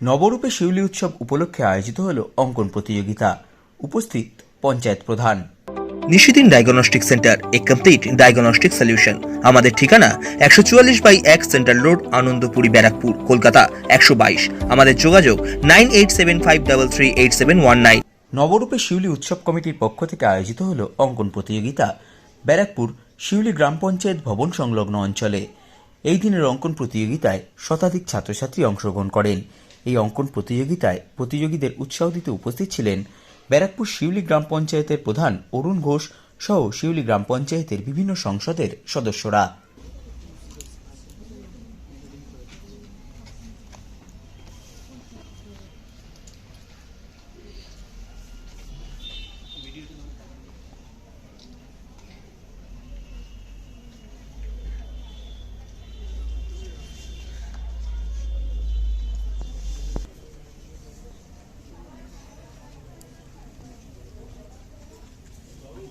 নবরূপে শিউলি উৎসব উপলক্ষে আয়োজিত হল অঙ্কন প্রতিযোগিতা। উপস্থিত পঞ্চায়েত প্রধান। নিশিদিন ডায়াগনস্টিক সেন্টার এ কমপ্লিট ডায়াগনস্টিক সলিউশন আমাদের ঠিকানা একশো চুয়াল্লিশ বাই এক সেন্ট্রাল রোড আনন্দপুরি ব্যারাকপুর কলকাতা একশো বাইশ। আমাদের যোগাযোগ nine eight seven five double three eight seven one nine. নবরূপে শিউলি উৎসব কমিটির পক্ষ থেকে আয়োজিত হল অঙ্কন প্রতিযোগিতা ব্যারাকপুর শিউলি গ্রাম পঞ্চায়েত ভবন সংলগ্ন অঞ্চলে। এই দিনের অঙ্কন প্রতিযোগিতায় শতাধিক ছাত্রছাত্রী অংশগ্রহণ করেন। এই অঙ্কন প্রতিযোগিতায় প্রতিযোগীদের উৎসাহ দিতে উপস্থিত ছিলেন ব্যারাকপুর শিউলি গ্রাম পঞ্চায়েতের প্রধান অরুণ ঘোষ সহ শিউলি গ্রাম পঞ্চায়েতের বিভিন্ন সংসদের সদস্যরা।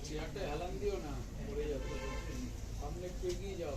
চেয়ারটা হেলান দিও না পড়ে যাবে। সামনে একটু এগিয়ে যাও।